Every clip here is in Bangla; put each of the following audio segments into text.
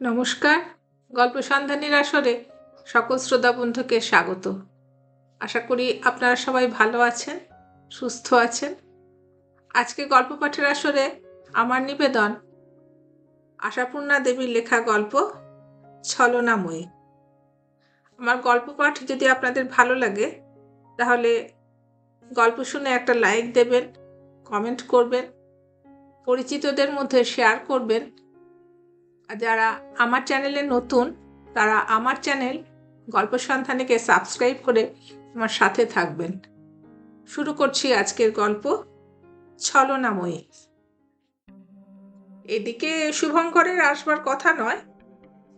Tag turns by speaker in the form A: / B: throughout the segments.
A: নমস্কার, গল্প সন্ধানীর আসরে সকল শ্রোতা বন্ধুকে স্বাগত। আশা করি আপনারা সবাই ভালো আছেন, সুস্থ আছেন। আজকে গল্প পাঠের আসরে আমার নিবেদন আশাপূর্ণা দেবীর লেখা গল্প ছলনাময়ী। আমার গল্প পাঠ যদি আপনাদের ভালো লাগে, তাহলে গল্প শুনে একটা লাইক দেবেন, কমেন্ট করবেন, পরিচিতদের মধ্যে শেয়ার করবেন যারা আমার চ্যানেলে নতুন, তারা আমার চ্যানেল গল্প সন্ধানীকে সাবস্ক্রাইব করে আমার সাথে থাকবেন। শুরু করছি আজকের গল্প, ছলনাময়ী। এদিকে শুভঙ্করের আসবার কথা নয়,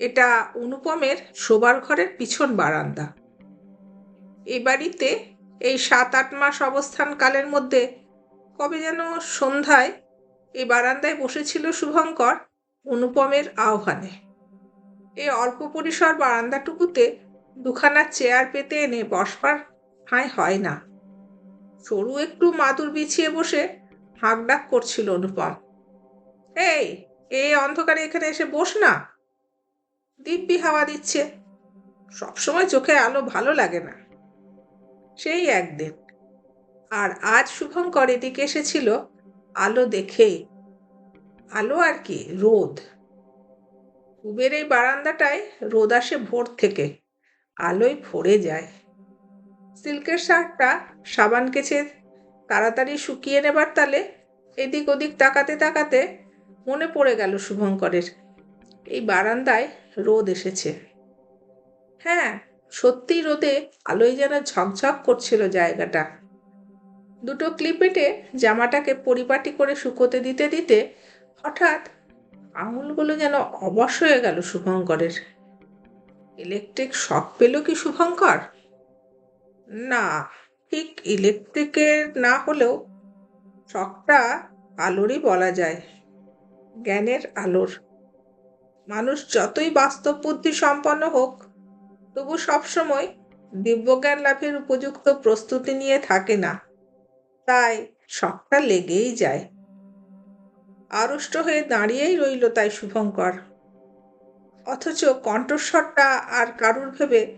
A: এটা অনুপমের শোবার ঘরের পিছন বারান্দা। এই বাড়িতে এই সাত আট মাস অবস্থানকালের মধ্যে কবে যেন সন্ধ্যায় এই বারান্দায় বসেছিল শুভঙ্কর অনুপমের আহ্বানে। এই অল্প পরিসর বারান্দাটুকুতে দুখানা চেয়ার পেতে এনে বসবার হাই হয় না। সরু একটু মাদুর বিছিয়ে বসে হাঁক ডাক করছিল অনুপম। এই এই অন্ধকারে এখানে এসে বস না। দিব্যি হাওয়া দিচ্ছে। সবসময় চোখে আলো ভালো লাগে না। সেই একদিন। আর আজ শুভঙ্কর এদিকে এসেছিল আলো দেখেই। আলো আর কি, রোদ। কুবের এই বারান্দাটায় রোদ আসে ভোর থেকে, আলোয় ভরে যায়। সিল্কের শার্টটা সাবান কেছে তাড়াতাড়ি শুকিয়ে নেবার তালে এদিক ওদিক তাকাতে তাকাতে মনে পড়ে গেল শুভঙ্করের, এই বারান্দায় রোদ এসেছে। হ্যাঁ সত্যি রোদে আলোয় যেন ঝকঝক করছিল জায়গাটা। দুটো ক্লিপেটে জামাটাকে পরিপাটি করে শুকোতে দিতে দিতে হঠাৎ আঙুলগুলো যেন অবশ হয়ে গেল শুভঙ্করের। ইলেকট্রিক শক পেল কি শুভঙ্কর? না, ঠিক ইলেকট্রিকের না হলেও শকটা আলোরই বলা যায়, জ্ঞানের আলোর। মানুষ যতই বাস্তব বুদ্ধি সম্পন্ন হোক, তবু সবসময় দিব্যজ্ঞান লাভের উপযুক্ত প্রস্তুতি নিয়ে থাকে না। তাই শখটা লেগেই যায়। আড়ষ্ট হয়ে দাঁড়িয়েই রইল তাই শুভঙ্কর। অথচ কণ্ঠস্বরটা আর কারুর ভেবে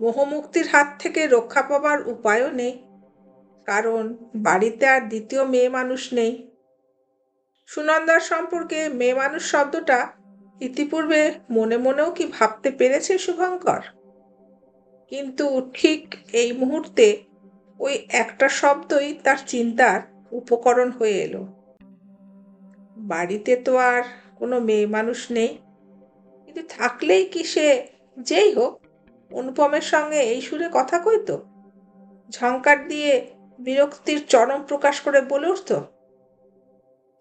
A: মোহমুক্তির হাত থেকে রক্ষা পাবার উপায়ও নেই। কারণ বাড়িতে আর দ্বিতীয় মেয়ে মানুষ নেই। সুনন্দার সম্পর্কে মেয়ে মানুষ শব্দটা ইতিপূর্বে মনে মনেও কি ভাবতে পেরেছে শুভঙ্কর? কিন্তু ঠিক এই মুহূর্তে ওই একটা শব্দই তার চিন্তার উপকরণ হয়ে এলো। বাড়িতে তো আর কোনো মেয়ে মানুষ নেই। কিন্তু থাকলেই কি সে যেই হোক, অনুপমের সঙ্গে এই সুরে কথা কইতো ঝঙ্কার দিয়ে বিরক্তির চরম প্রকাশ করে বলে উঠত,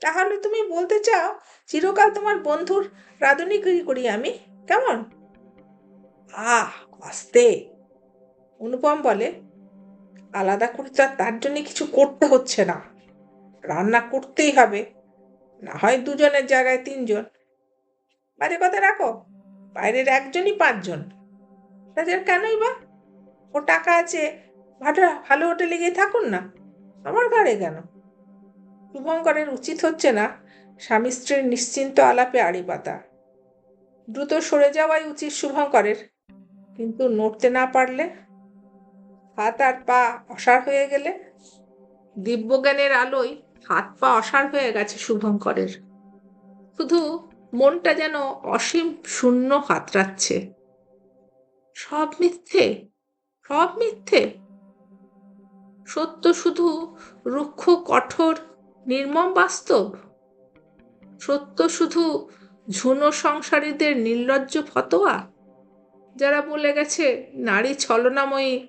A: তাহলে তুমি বলতে চাও চিরকাল তোমার বন্ধুর রাধুনিগিরি করি আমি? কেমন? আহ, আস্তে। অনুপম বলে, আলাদা করে আর তার জন্য কিছু করতে হচ্ছে না। রান্না করতেই হবে। না হয় দুজনের জায়গায় তিনজন। বাজে কথা রাখো। বাইরের একজনই পাঁচজন। তাদের কেনই বা? ও টাকা আছে। ভালো ভালো হোটেলে গিয়ে থাকুন না। আমার ঘরে কেন? শুভঙ্করের উচিত হচ্ছে না স্বামী স্ত্রীর নিশ্চিন্ত আলাপে আড়ি পাতা দ্রুত সরে যাওয়াই উচিত শুভঙ্করের। কিন্তু নড়তে না পারলে? হাত আর পা অসার হয়ে গেলে? দিব্যজ্ঞানের আলোয় হাত পা অসার হয়ে গেছে শুভঙ্করের। শুধু মনটা যেন অসীম শূন্য হাতড়াচ্ছে। সব মিথ্যে সব মিথ্যে। সত্য শুধু রুক্ষ, কঠোর, নির্মম বাস্তব। সত্য শুধু ঝুনো সংসারীদের নির্লজ্জ ফতোয়া। যারা বলে গেছে নারী ছলনাময়ী,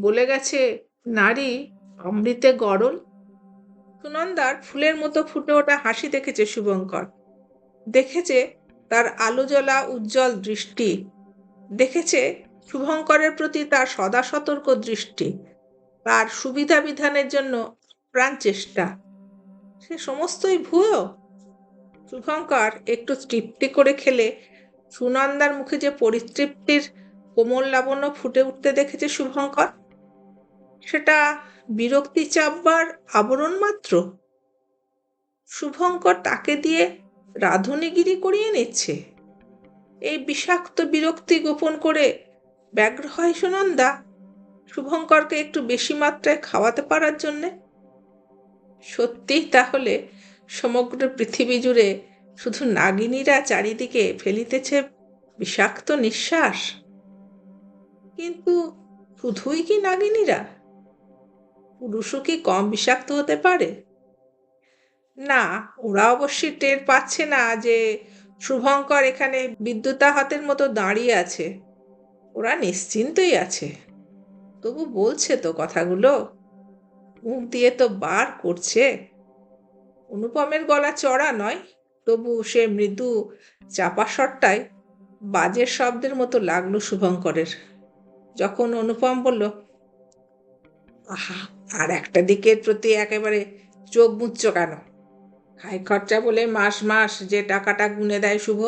A: বলে গেছে নারী অমৃতে গরল সুনন্দার ফুলের মতো ফুটে ওঠা হাসি দেখেছে শুভঙ্কর। দেখেছে তার আলো জ্বলা উজ্জ্বল দৃষ্টি। দেখেছে শুভঙ্করের প্রতি তার সদা সতর্ক দৃষ্টি। তার সুবিধা বিধানের জন্য প্রাণ চেষ্টা। সে সমস্তই ভুয়ো। শুভঙ্কর একটু তৃপ্তি করে খেলে সুনন্দার মুখে যে পরিতৃপ্তির কোমল লাবণ্য ফুটে উঠতে দেখেছে শুভঙ্কর, সেটা বিরক্তি চাপবার আবরণ মাত্র? শুভঙ্কর তাকে দিয়ে রাধুনিগিরি করিয়ে নিচ্ছে। এই বিষাক্ত বিরক্তি গোপন করে ব্যগ্র হয় সুনন্দা। শুভঙ্করকে একটু বেশি মাত্রায় খাওয়াতে পারার জন্যে। সত্যিই তাহলে সমগ্র পৃথিবী জুড়ে শুধু নাগিনীরা চারিদিকে ফেলিতেছে বিষাক্ত নিঃশ্বাস? কিন্তু শুধুই কি নাগিনীরা? পুরুষও কি কম বিষাক্ত হতে পারে? না, ওরা অবশ্যই টের পাচ্ছে না যে শুভঙ্কর এখানে বিদ্যুতাহতের মতো দাঁড়িয়ে আছে। ওরা নিশ্চিন্তই আছে। তবু বলছে তো কথাগুলো। মুখ দিয়ে তো বার করছে। অনুপমের গলা চড়া নয়, তবু সে মৃদু চাপা স্বরটায় বাজের শব্দের মতো লাগল শুভঙ্করের। যখন অনুপম বলল আহা, আর একটা দিকের প্রতি একেবারে চোখ মুচ্ছ কেন? খাই খরচা বলে মাস মাস যে টাকাটা গুনে দেয় শুভ,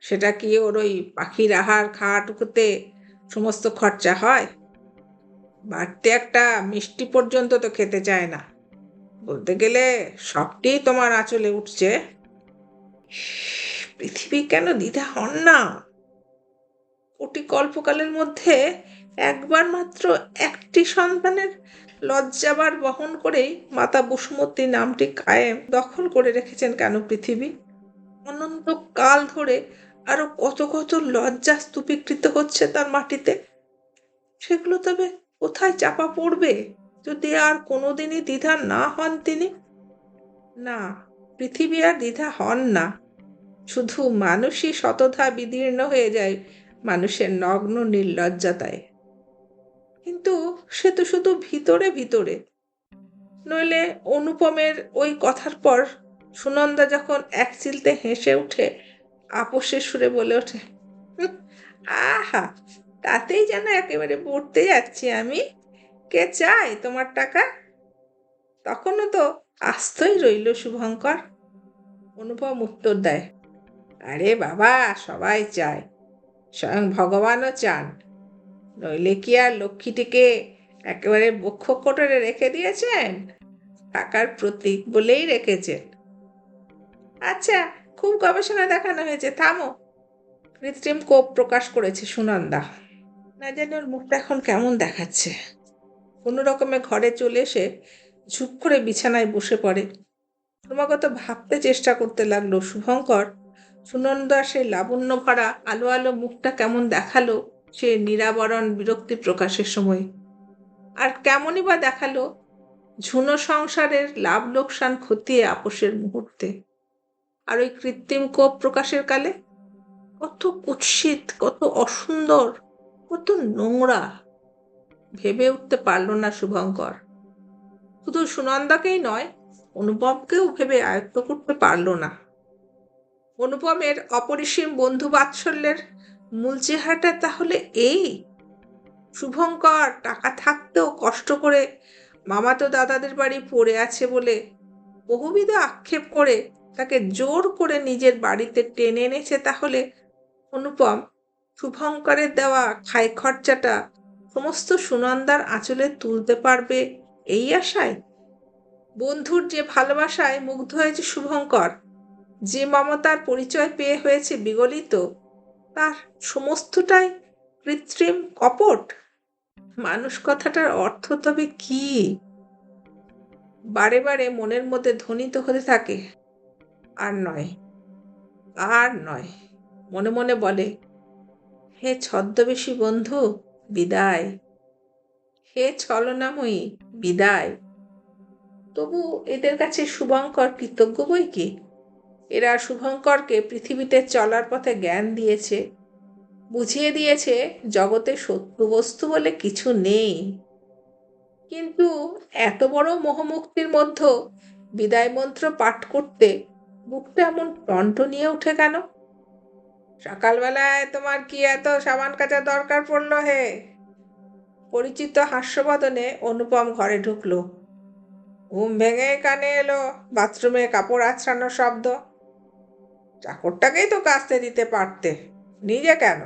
A: সেটা কি ওর ওই পাখির আহার খাওয়াটুকুতে সমস্ত খরচা হয়? বাড়তে একটা মিষ্টি পর্যন্ত তো খেতে চায় না। বলতে গেলে সবটাই তোমার আঁচলে উঠছে। পৃথিবী কেন দ্বিধা হন না? কোটি কল্পকালের মধ্যে একবার মাত্র একটি সন্তানের লজ্জাবার বহন করেই মাতা বসুমতী নামটি কায়েম দখল করে রেখেছেন কেন পৃথিবী? অনন্ত কাল ধরে আরও কত কত লজ্জা স্তূপীকৃত হচ্ছে তার মাটিতে? সেগুলো তবে কোথায় চাপা পড়বে যদি আর কোনোদিনই দ্বিধা না হন তিনি? না, পৃথিবী আর দ্বিধা হন না। শুধু মানুষই শতধা বিদীর্ণ হয়ে যায়, মানুষের নগ্ন নির্লজ্জতায়। কিন্তু সে তো শুধু ভিতরে ভিতরে। নইলে অনুপমের ওই কথার পর সুনন্দা যখন এক চিলতে হেসে উঠে আপোষের সুরে বলে ওঠে "হুঁ, আহা তাতেই যেন একেবারে পড়তে যাচ্ছি আমি। কে চায় তোমার টাকা? তখনও তো আস্তই রইল শুভঙ্কর। অনুপম উত্তর দেয় আরে বাবা সবাই চায় স্বয়ং ভগবানও চান। নইলে কি আর লক্ষ্মীটিকে একেবারে বক্ষ কোটরে রেখে দিয়েছেন? টাকার প্রতীক বলেই রেখেছেন। আচ্ছা খুব গবেষণা দেখানো হয়েছে, থামো। কৃত্রিম কোপ প্রকাশ করেছে সুনন্দা। না জানি ওর মুখটা এখন কেমন দেখাচ্ছে। কোনো রকমে ঘরে চলে এসে ঝুপ করে বিছানায় বসে পড়ে। ক্রমাগত ভাবতে চেষ্টা করতে লাগল, শুভঙ্কর, সুনন্দা সেই লাবণ্য ভরা আলো আলো মুখটা কেমন দেখাল সে নিরাবরণ বিরক্তি প্রকাশের সময়। আর কেমনই বা দেখাল, ঝুনো সংসারের লাভ লোকসান খতিয়ে আপোষের মুহূর্তে। আর ওই কৃত্রিম কোপ প্রকাশের কালে? কত কুৎসিত, কত অসুন্দর, কত নোংরা। ভেবে উঠতে পারল না শুভঙ্কর। শুধু সুনন্দাকেই নয়, অনুপমকেও ভেবে আয়ত্ত করতে পারল না। অনুপমের অপরিসীম বন্ধু বাৎসল্যের মূল চেহারাটা তাহলে এই? শুভঙ্কর, টাকা থাকতেও কষ্ট করে মামাতো দাদাদের বাড়ি পড়ে আছে বলে বহুবিধ আক্ষেপ করে তাকে জোর করে নিজের বাড়িতে টেনে এনেছে তাহলে অনুপম, শুভঙ্করের দেওয়া খাই খরচাটা সমস্ত সুনন্দার আঁচলে তুলতে পারবে এই আশায়? বন্ধুর যে ভালোবাসায় মুগ্ধ হয়েছে শুভঙ্কর, যে মমতার পরিচয় পেয়ে হয়েছে বিগলিত তার সমস্তটাই কৃত্রিম কপট? মানুষ কথাটার অর্থ তবে কি? বারে বারে মনের মধ্যে ধ্বনিত হতে থাকে। আর নয় আর নয়, মনে মনে বলে, হে ছদ্মবেশী বন্ধু, বিদায়। হে ছলনাময়ী, বিদায়। তবু এদের কাছে শুভঙ্কর কৃতজ্ঞ বই কি? এরা শুভঙ্করকে পৃথিবীতে চলার পথে জ্ঞান দিয়েছে, বুঝিয়ে দিয়েছে জগতে শত্রু বস্তু বলে কিছু নেই। কিন্তু এত বড় মোহমুক্তির মধ্যেও বিদায় মন্ত্র পাঠ করতে বুকটা এমন টন্ট নিয়ে উঠে কেন? সকালবেলায় তোমার কি এত সাবান কাচা দরকার পড়ল হে? পরিচিত হাস্যবদনে অনুপম ঘরে ঢুকলো। ঘুম ভেঙে কানে এলো, বাথরুমে কাপড় আছড়ানোর শব্দ। চাকরটাকেই তো কাস্তে দিতে পারতে। নিজে কেন?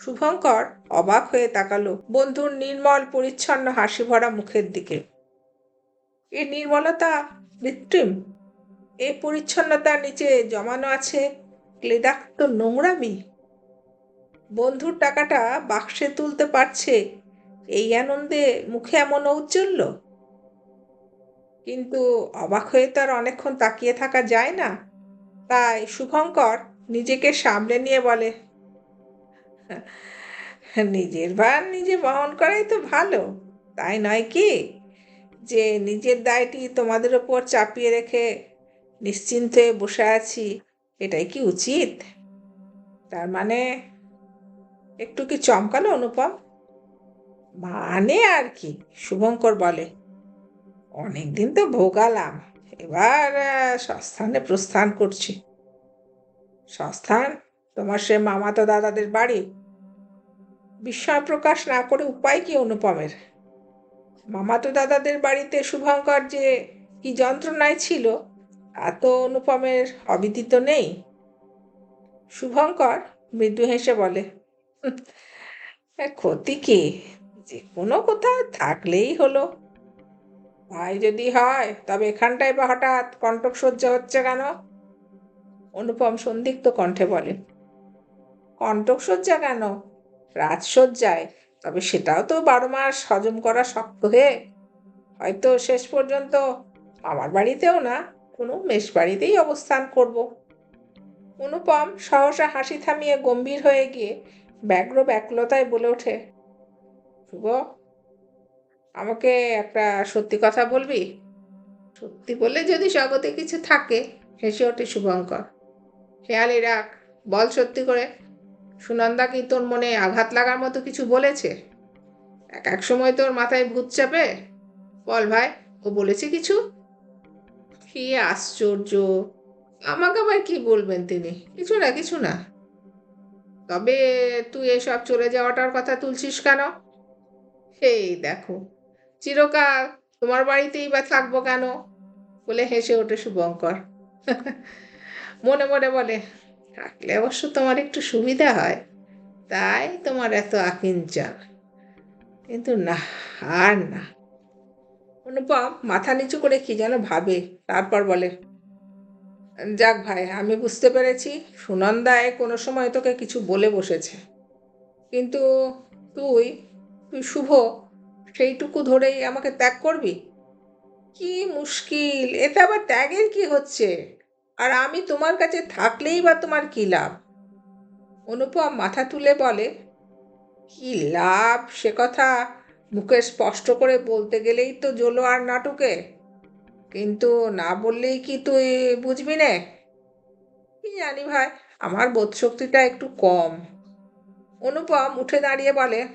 A: শুভঙ্কর অবাক হয়ে তাকালো বন্ধুর নির্মল, পরিচ্ছন্ন হাসি ভরা মুখের দিকে। এই নির্মলতা কৃত্রিম। এই পরিচ্ছন্নতার নিচে জমানো আছে ক্লেদাক্ত নোংরামি। বন্ধুর টাকাটা বাক্সে তুলতে পারছে, এই আনন্দে মুখে এমন ঔজ্জ্বল্য? কিন্তু অবাক হয়ে তো আর অনেকক্ষণ তাকিয়ে থাকা যায় না। তাই শুভঙ্কর নিজেকে সামলে নিয়ে বলে, নিজের ভার নিজে বহন করাই তো ভালো। তাই নয় কি? যে নিজের দায়টি তোমাদের ওপর চাপিয়ে রেখে নিশ্চিন্ত হয়ে বসে আছি, এটাই কি উচিত? তার মানে একটু কি চমকালো অনুপম? মানে আর কি, শুভঙ্কর বলে। অনেকদিন তো ভোগালাম এবার সস্থানে প্রস্থান করছি। সস্থান তোমার সে মামাতো দাদাদের বাড়ি। বিস্ময় প্রকাশ না করে উপায় কি অনুপমের? মামাতো দাদাদের বাড়িতে শুভঙ্কর যে কি যন্ত্রণায় ছিল তা তো অনুপমের অবিদিত নেই। শুভঙ্কর মৃদু হেসে বলে "হুঁ, ক্ষতি কি? যে কোনো কোথাও থাকলেই হলো। ভাই যদি হয়, তবে এখানটায় বা হঠাৎ কণ্টক সহ্য হচ্ছে কেন? অনুপম সন্দিগ্ধ কণ্ঠে বলে, কণ্টক সজ্জা কেন? রাজসজ্জায় তবে সেটাও তো বারো মাস হজম করা শক্ত হয়ে হয়তো শেষ পর্যন্ত আমার বাড়িতেও না, কোনো মেষ বাড়িতেই অবস্থান করব। অনুপম সহসা হাসি থামিয়ে গম্ভীর হয়ে গিয়ে ব্যগ্র ব্যাকুলতায় বলে ওঠে, শুভ আমাকে একটা সত্যি কথা বলবি? সত্যি বলে যদি জগতে কিছু থাকে, হেসে ওঠে শুভঙ্কর। খেয়ালি রাখ, বল সত্যি করে। সুনন্দা কি তোর মনে আঘাত লাগার মতো কিছু বলেছে? এক এক সময় তোর মাথায় ভূত চাপে? বল ভাই, ও বলেছে কিছু? কি আশ্চর্য! আমাকে আবার কি বলবেন তিনি? কিছু না কিছু না। তবে তুই এসব চলে যাওয়াটার কথা তুলছিস কেন? এই দেখো চিরকাল তোমার বাড়িতেই বা থাকব কেন? বলে হেসে ওঠে শুভঙ্কর। মনে মনে বলে, থাকলে অবশ্য তোমার একটু সুবিধা হয়। তাই তোমার এত আকিঞ্চন কিন্তু না, আর না। অনুপম মাথা নিচু করে কি যেন ভাবে। তারপর বলে, যাক ভাই, আমি বুঝতে পেরেছি। সুনন্দায় কোনো সময় তোকে কিছু বলে বসেছে। কিন্তু তুই তুই শুভ সেইটুকু ধরেই আমাকে ত্যাগ করবি? কি মুশকিল, এতে আবার ত্যাগের কি হচ্ছে? আর আমি তোমার কাছে থাকলেই বা তোমার কি লাভ? অনুপম মাথা তুলে বলে, কি লাভ সে কথা? মুখে স্পষ্ট করে বলতে গেলেই তো জলো আর নাটকে। কিন্তু না বললেই কি তুই বুঝবি না? কি জানি ভাই, আমার বোধশক্তিটা একটু কম। অনুপম উঠে দাঁড়িয়ে বলে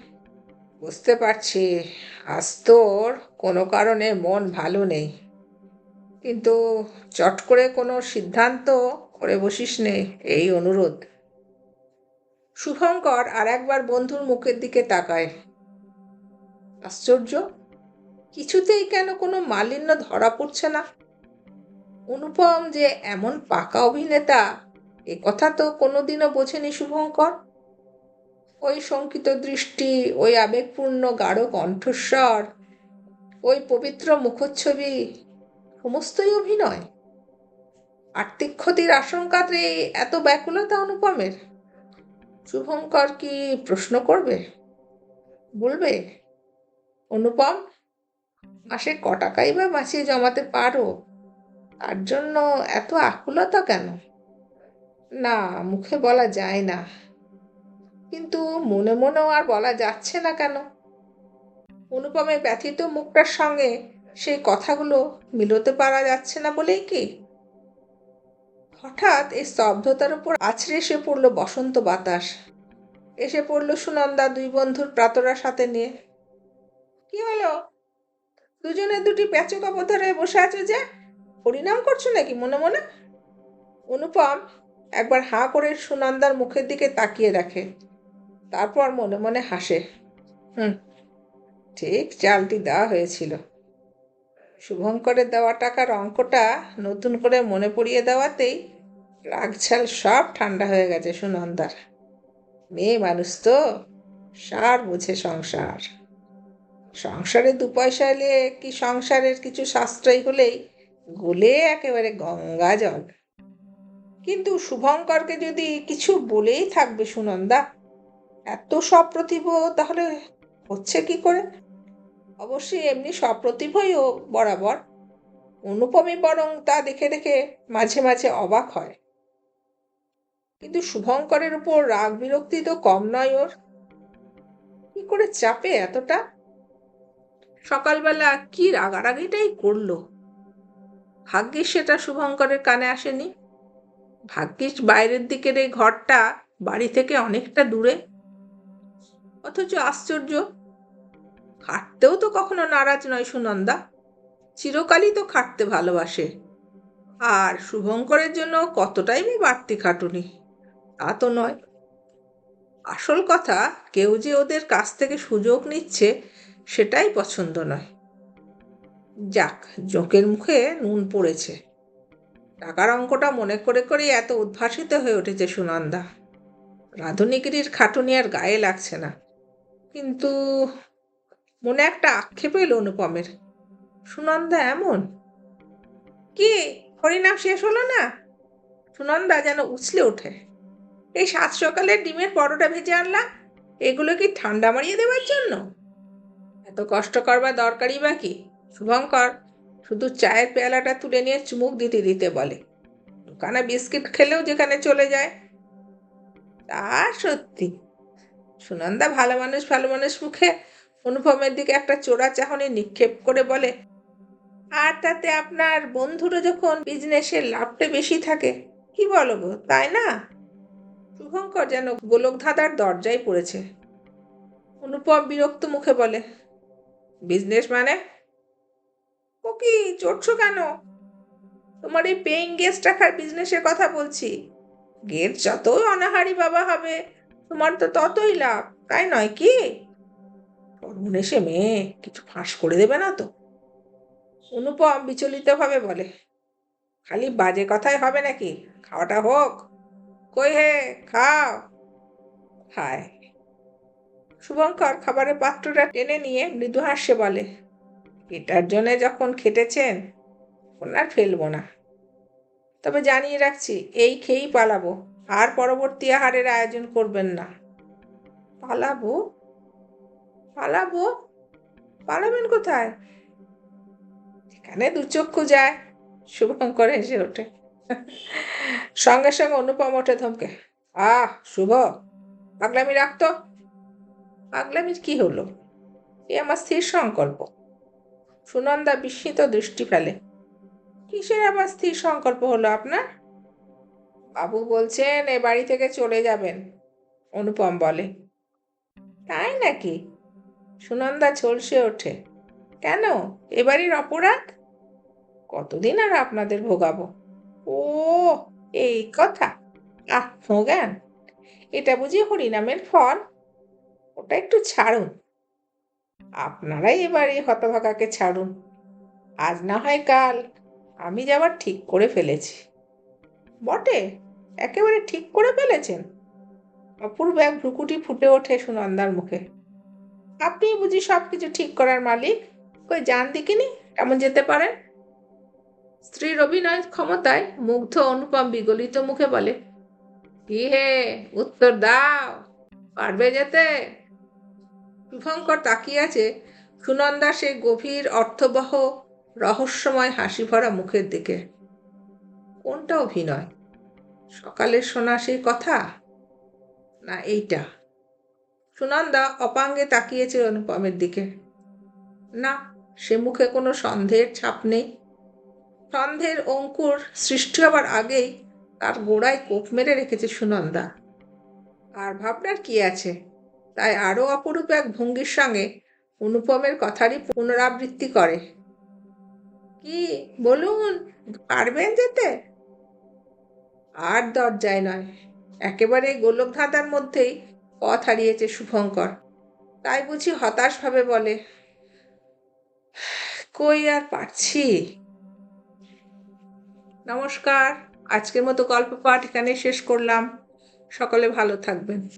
A: বুঝতে পারছি। আজ তোর কোনো কারণে মন ভালো নেই। কিন্তু চট করে কোনো সিদ্ধান্ত করে বসিস নে এই অনুরোধ। শুভঙ্কর আর একবার বন্ধুর মুখের দিকে তাকায়। আশ্চর্য? কিছুতেই কেন কোনো মালিন্য ধরা পড়ছে না? অনুপম যে এমন পাকা অভিনেতা, এ কথা তো কোনোদিনও বোঝেনি শুভঙ্কর। ওই শঙ্কিত দৃষ্টি, ওই আবেগপূর্ণ গাঢ় কণ্ঠস্বর, ওই পবিত্র মুখচ্ছবি, সমস্তই অভিনয়? আর্থিক ক্ষতির আশঙ্কাতে এত ব্যাকুলতা অনুপমের? শুভঙ্কর কি প্রশ্ন করবে? বলবে, অনুপম মাসে ক টাকাই বা বাঁচিয়ে জমাতে পারো? তার জন্য এত আকুলতা কেন? না, মুখে বলা যায় না। কিন্তু মনে মনেও আর বলা যাচ্ছে না কেন? অনুপমের ব্যথিত মুখটার সঙ্গে সেই কথাগুলো মিলতে পারা যাচ্ছে না বলেই কি? হঠাৎ এই স্তব্ধতার উপর আছড়ে এসে পড়ল বসন্ত বাতাস। এসে পড়ল সুনন্দা দুই বন্ধুর প্রাতরা সাথে নিয়ে। কি হলো? দুজনে দুটি প্যাচো কাপড় ধরে বসে আছো যে? পরিণাম করছ নাকি মনে মনে? অনুপম একবার হাঁ করে সুনন্দার মুখের দিকে তাকিয়ে রাখে তারপর মনে মনে হাসে। হুম, ঠিক চালটি দেওয়া হয়েছিল। শুভঙ্করের দেওয়া টাকার অঙ্কটা নতুন করে মনে পড়িয়ে দেওয়াতেই রাগছাল সব ঠান্ডা হয়ে গেছে সুনন্দার। মেয়ে মানুষ তো, সার বুঝে সংসার। সংসারে দু পয়সা এলে কি সংসারের কিছু সাশ্রয় হলেই গুলে একেবারে গঙ্গা জল। কিন্তু শুভঙ্করকে যদি কিছু বলেই থাকবে সুনন্দা এত সপ্রতিভ তাহলে হচ্ছে কি করে? অবশ্যই এমনি সপ্রতিভই ও বরাবর। অনুপমই বরং তা দেখে দেখে মাঝে মাঝে অবাক হয়। কিন্তু শুভঙ্করের উপর রাগ বিরক্তি তো কম নয় ওর। কি করে চাপে এতটা? সকালবেলা কি রাগারাগিটাই করল? ভাগ্যিস সেটা শুভঙ্করের কানে আসেনি। ভাগ্যিস বাইরের দিকের এই ঘরটা বাড়ি থেকে অনেকটা দূরে। অথচ আশ্চর্য। খাটতেও তো কখনো নারাজ নয় সুনন্দা। চিরকালই তো খাটতে ভালোবাসে। আর শুভঙ্করের জন্য কতটাই বা বাড়তি খাটুনি, তা তো নয়। আসল কথা, কেউ যে ওদের কাছ থেকে সুযোগ নিচ্ছে, সেটাই পছন্দ নয়। যাক, জোঁকের মুখে নুন পড়েছে। টাকার অঙ্কটা মনে করে করেই এত উদ্ভাসিত হয়ে উঠেছে সুনন্দা। রাধুনিগিরির খাটুনি আর গায়ে লাগছে না। কিন্তু মনে একটা আক্ষেপ এলো অনুপমের। সুনন্দা এমন? কি? হরিনাম শেষ হলো না? সুনন্দা যেন উছলে ওঠে। এই সাত সকালে ডিমের পরোটা ভেজে আনলাম। এগুলো কি ঠান্ডা মারিয়ে দেওয়ার জন্য? এত কষ্ট করবার দরকারই বা কি? শুভঙ্কর, শুধু চায়ের পেয়ালাটা তুলে নিয়ে চুমুক দিতে দিতে বলে, দোকানে বিস্কিট খেলেও যেখানে চলে যায়, তা সত্যি। সুনন্দা ভালো মানুষ ভালো মানুষ মুখে অনুপমের দিকে একটা চোরা চাহনি নিক্ষেপ করে বলে, আর তাতে আপনার বন্ধুরও যখন বিজনেসের লাভটা বেশি থাকে, কি বলো গো, তাই না? শুভঙ্কর যেন গোলক ধাঁধার দরজায় পড়েছে। অনুপম বিরক্ত মুখে বলে বিজনেস মানে? ও কি, চড়ছো কেন? তোমার এই পেইং গেস্ট রাখার বিজনেসের কথা বলছি। গেট যতই অনাহারি বাবা হবে তোমার তো ততই লাভ, তাই নয় কি? সর্বনেশে মেয়ে, কিছু ফাঁস করে দেবে না তো? অনুপম বিচলিতভাবে বলে, খালি বাজে কথাই হবে নাকি? খাওয়াটা হোক। কই হে, খাও। হায়। শুভঙ্কর খাবারের পাত্রটা টেনে নিয়ে মৃদু হাস্যে বলে, এটার জন্যে যখন খেটেছেন ওনার ফেলব না। তবে জানিয়ে রাখছি, এই খেয়েই পালাবো। আর পরবর্তী আহারের আয়োজন করবেন না। পালাবো? পালাবো? পালাবেন কোথায়? যেখানে দুচক্ষু যায়। শুভঙ্কর হেসে ওঠে। সঙ্গে সঙ্গে অনুপম ওঠে ধমকে। আহ, শুভ। পাগলামি রাখতো? পাগলামির কি হলো? এ আমার স্থির সংকল্প। সুনন্দা বিস্মিত দৃষ্টি ফেলে। কিসের আবার স্থির সংকল্প হলো আপনার? বাবু বলছেন এ বাড়ি থেকে চলে যাবেন, অনুপম বলে। তাই নাকি? সুনন্দা ঝলসে ওঠে। কেন? এ বাড়ির অপরাধ? কতদিন আর আপনাদের ভোগাবো? ও, এই কথা। আহ, ভোগান। এটা বুঝি হরিনামের ফল? ওটা একটু ছাড়ুন। আপনারাই এবার এই হতভাগাকে ছাড়ুন। আজ না হয় কাল। আমি যাবার ঠিক করে ফেলেছি। বটে? একেবারে ঠিক করে ফেলেছেন? অপূর্ব এক ভ্রুকুটি ফুটে ওঠে সুনন্দার মুখে। আপনি বুঝি সব কিছু ঠিক করার মালিক? কই যান দেখিনি? কেমন যেতে পারেন স্ত্রীর অভিনয় ক্ষমতায় মুগ্ধ অনুপম বিগলিত মুখে বলে, কি হে? উত্তর দাও। পারবে যেতে? শুভঙ্কর তাকিয়ে আছে সুনন্দা সেই গভীর, অর্থবহ, রহস্যময় হাসি ভরা মুখের দিকে। কোনটা অভিনয়? সকালে শোনা সেই কথা? না, এইটা। সুনন্দা অপাঙ্গে তাকিয়েছে অনুপমের দিকে। না, সে মুখে কোনো সন্দেহের ছাপ নেই। সন্দেহের অঙ্কুর সৃষ্টি হবার আগেই তার গোড়ায় কোপ মেরে রেখেছে সুনন্দা। আর ভাবনার কি আছে? তাই আরও অপরূপ এক ভঙ্গির সঙ্গে অনুপমের কথারই পুনরাবৃত্তি করে। কি, বলুন, পারবেন যেতে? আর দরজায় নয়। একেবারে গোলক ধাঁধার মধ্যেই পথ হারিয়েছে শুভঙ্কর। তাই বুঝি হতাশভাবে বলে, কই আর পারছি? নমস্কার, আজকের মতো গল্প পাঠ এখানে শেষ করলাম। সকলে ভালো থাকবেন।